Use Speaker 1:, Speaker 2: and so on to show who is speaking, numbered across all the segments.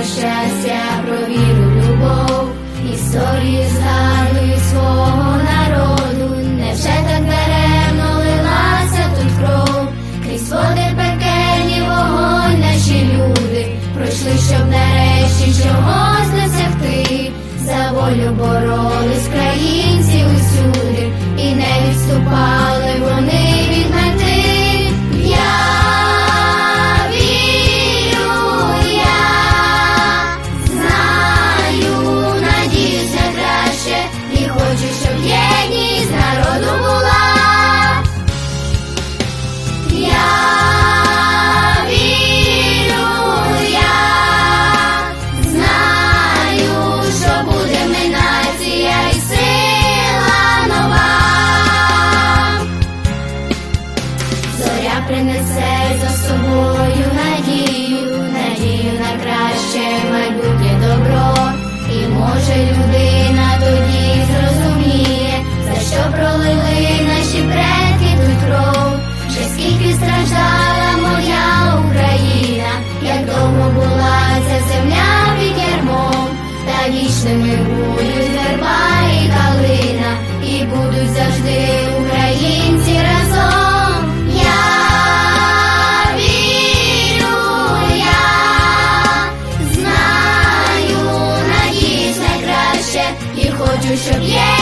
Speaker 1: про щастя, про віру, любов, історії згадую свого народу, не невже так даремно лилася тут кров, крізь води пекені, вогонь, наші люди пройшли, щоб нарешті чогось досягти за волю боротися. 怎么？深深耶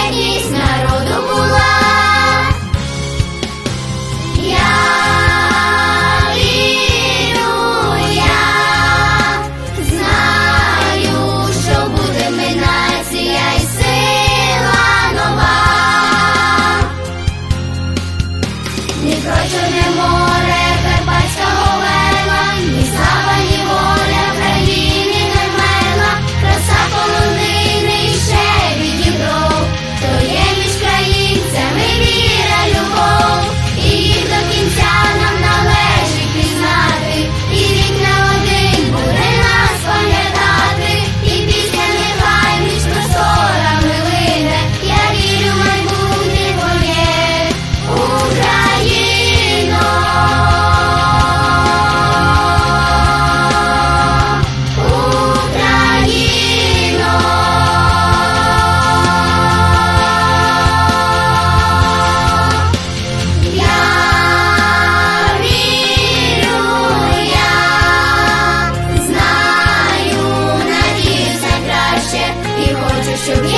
Speaker 1: to the